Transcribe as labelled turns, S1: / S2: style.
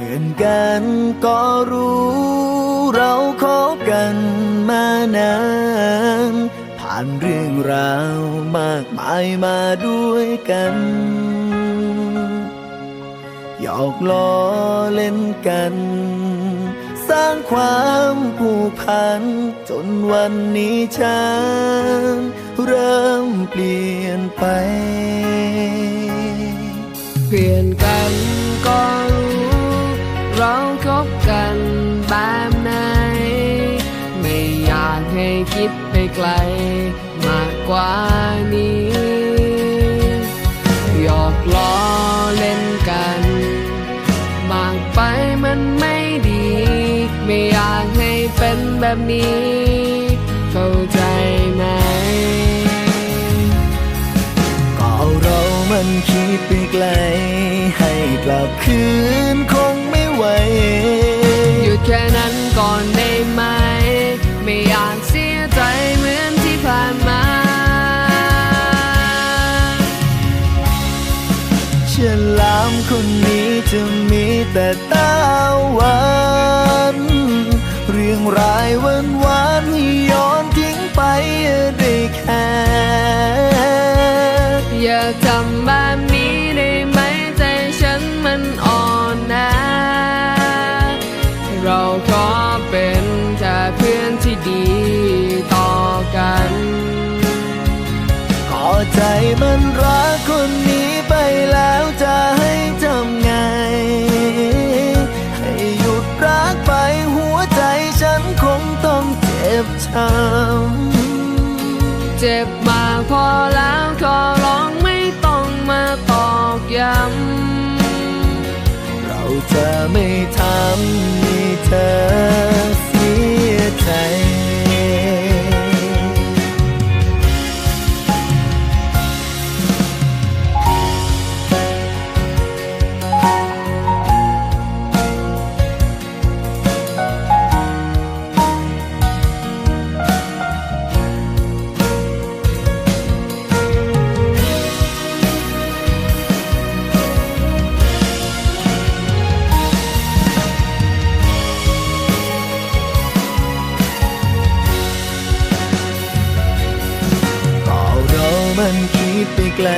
S1: พื่อนกันก็รู้เราคบกันมานาน ผ่านเรื่องราวมากมายมาด้วยกันหยอกล้อเล่นกัน สร้างความผูกพัน จนวันนี้ฉันเริ่มเปลี่ยนไป
S2: เปลี่ยนกันก็ คิดไปไกลมากกว่านี้หยอกล้อเล่นกัน มากไปมันไม่ดี ไม่อยากให้เป็นแบบนี้ เข้าใจไหม
S1: ก็เรามันคิดไปไกล ให้กลับคืนคงา
S2: ม
S1: คนนี้จะมีแต่ตาหวานเรื่องรายวันวานๆให้ย้อนทิ้งไปได้แค่
S2: อย่าทำแบบนี้ได้ไหมใจฉันมันอ่อนนะเราขอเป็นแค่เพื่อนที่ดีต่อกัน
S1: ก็ใจมันรักคนนี้ บช้ำ
S2: เจ็บมากพอแล้วขอร้องไม่ต้องมาตอกย้ำ
S1: เราจะไม่ทำให้เธอเสียใจ มันคิดไปไกล